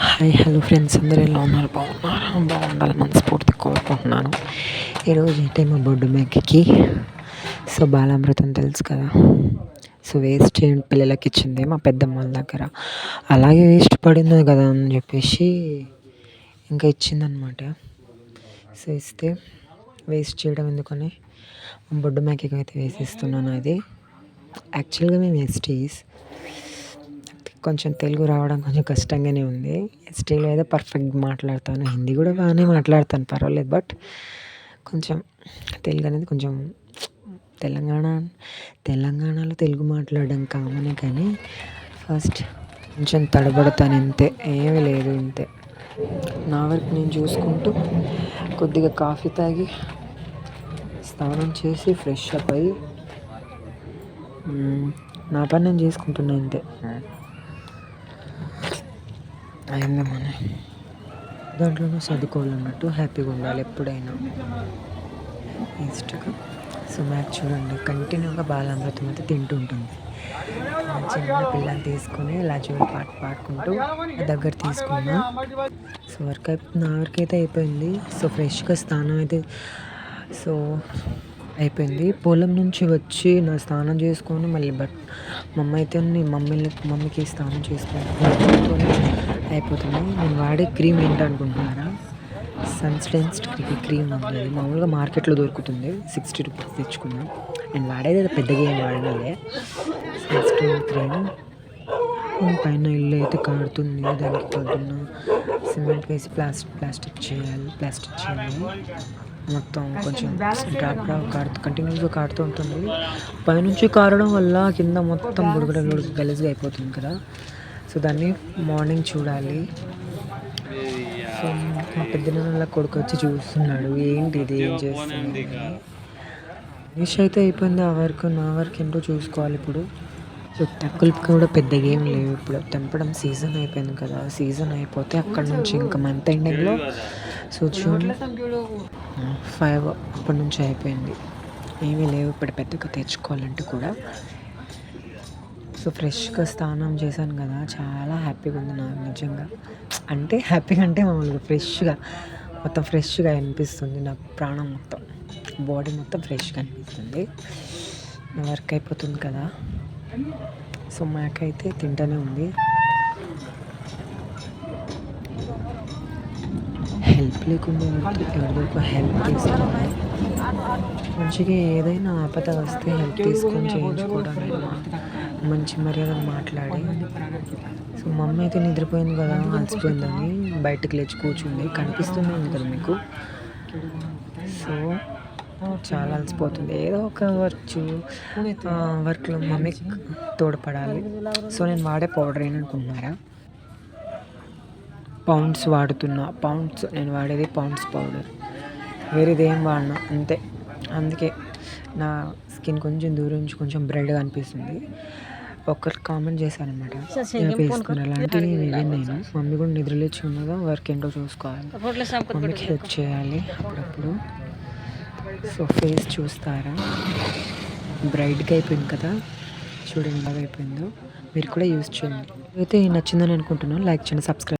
Hi hello friends అందరూ ఎలా ఉన్నారు? బాగున్నారు? బాగుండాలి మనస్ఫూర్తి కోరుకుంటున్నాను. ఈరోజు అయితే మా బొడ్డు మేకకి. సో బాలామృతం తెలుసు కదా? సో వేస్ట్ చేయండి పిల్లలకి ఇచ్చింది మా పెద్దమ్మ వాళ్ళ దగ్గర. అలాగే వేస్ట్ పడింది కదా అని చెప్పేసి ఇంకా ఇచ్చిందనమాట సో ఇస్తే వేస్ట్ చేయడం ఎందుకని? బొడ్డు మేకకి అయితే వేసేస్తున్నాను అది. యాక్చువల్గా మేము ఎస్టీస్ కొంచెం తెలుగు రావడం కొంచెం కష్టంగానే ఉంది. ఎస్టీలో అయితే పర్ఫెక్ట్ మాట్లాడతాను. హిందీ కూడా బాగానే మాట్లాడతాను పర్వాలేదు. బట్ కొంచెం తెలుగు అనేది కొంచెం తెలంగాణ తెలంగాణలో తెలుగు మాట్లాడడం కామనే కానీ ఫస్ట్ కొంచెం తడబడతాను ఇంతే. ఏమీ లేదు ఇంతే. నా వరకు నేను చూసుకుంటూ కొద్దిగా కాఫీ తాగి స్నానం చేసి ఫ్రెష్ అప్ అయ్యి నా పని నేను చేసుకుంటున్నాను అంతే అయింది మన. దాంట్లోనే చదువుకోవాలన్నట్టు హ్యాపీగా ఉండాలి ఎప్పుడైనా. ఇష్టంగా సో మ్యాచ్ చూడండి. కంటిన్యూగా బాలామృతం అయితే తింటూ ఉంటుంది. చిన్న పిల్లని తీసుకొని లాజువల్ పాట పాడుకుంటూ దగ్గర తీసుకున్నా. సో వర్క్ అయిపోయింది నా వర్క్ అయితే అయిపోయింది. సో ఫ్రెష్గా స్నానం అయితే సో అయిపోయింది. పొలం నుంచి వచ్చి నా స్నానం చేసుకొని మళ్ళీ బట్ మమ్మ అయితే మమ్మీని మమ్మీకి స్నానం చేసుకొని అయిపోతుంది నేను వాడే క్రీమ్ ఏంటి అనుకుంటున్నారా? సన్స్టెన్స్డ్ క్రీమ్ ఉంది. మామూలుగా మార్కెట్లో దొరుకుతుంది. సిక్స్టీ రూపీస్ తెచ్చుకున్నాం. నేను వాడేది పెద్దగా ఏం వాడాలి సన్స్క్రీన్ క్రీమ్ పైన ఇల్లు అయితే కాడుతుంది దానికి పొద్దున్న సిమెంట్ వేసి ప్లాస్టిక్ ప్లాస్టిక్ చేయాలి ప్లాస్టిక్ చేయాలి. మొత్తం కొంచెం డ్రాప్ డ్రాప్ కాడుతూ కంటిన్యూస్గా కాడుతూ ఉంటుంది. పైనుంచి కారడం వల్ల కింద మొత్తం బుడగడ గలీజ్గా అయిపోతుంది కదా. సో దాన్ని మార్నింగ్ చూడాలి. సో మా పెద్దనాన్న కొడుకు వచ్చి చూస్తున్నాడు. ఏంటి ఇది? ఏం చేస్తుంది? ఫినిష్ అయితే అయిపోయింది. ఆ వర్క్ నా వర్క్ ఏంటో చూసుకోవాలి ఇప్పుడు. సో టక్కులు కూడా పెద్దగా ఏం లేవు ఇప్పుడు. తెంపడం సీజన్ అయిపోయింది కదా. సీజన్ అయిపోతే అక్కడ నుంచి ఇంకా మంత్ ఎండింగ్లో సో జూన్ ఫైవ్ అప్పటి నుంచి అయిపోయింది. ఏమీ లేవు. ఇప్పుడు పెద్దగా తెచ్చుకోవాలంటే కూడా సో ఫ్రెష్గా స్నానం చేశాను కదా చాలా హ్యాపీగా ఉంది నాకు నిజంగా. అంటే హ్యాపీగా అంటే మామూలుగా ఫ్రెష్గా మొత్తం ఫ్రెష్గా అనిపిస్తుంది నా ప్రాణం మొత్తం. బాడీ మొత్తం ఫ్రెష్గా అనిపిస్తుంది. వర్క్ అయిపోతుంది కదా. సో మాకైతే తింటూనే ఉంది. హెల్ప్ లేకుండా ఎవరికో హెల్ప్ తీసుకోవాలి మంచిగా ఏదైనా ఆపద వస్తే హెల్ప్ తీసుకొని చేయించుకోవడం మంచి మర్యాదగా మాట్లాడి సో మమ్మీ అయితే నిద్రపోయింది కదా అలసిపోయిందని బయటకు లేచి కూర్చుంది. కనిపిస్తుంది కదా మీకు. సో చాలా అలసిపోతుంది. ఏదో ఒక వర్క్ వర్క్లో మమ్మీకి తోడ్పడాలి. సో నేను వాడే పౌడర్ అనుకుంటున్నారా పౌండ్స్ వాడుతున్నా. పౌండ్స్ నేను వాడేది పౌండ్స్ పౌడర్. వేరేది ఏం వాడినా. అంతే. అందుకే నా స్కిన్ కొంచెం దూరం నుంచి కొంచెం బ్రైడ్గా అనిపిస్తుంది. ఒకరు కామెంట్ చేశాను అనమాట వేసుకుని అలాంటివి నేను మమ్మీ కూడా నిద్రలేచి ఉన్నదా? వర్క్ ఏంటో చూసుకోవాలి. మమ్మీకి హెల్ప్ చేయాలి అప్పుడప్పుడు. సో ఫేస్ చూస్తారా? బ్రైట్గా అయిపోయింది కదా. చూడండి బాగా అయిపోయిందో మీరు కూడా యూజ్ చేయండి. అయితే నచ్చిందని అనుకుంటున్నాను. లైక్ చేయండి సబ్స్క్రైబ్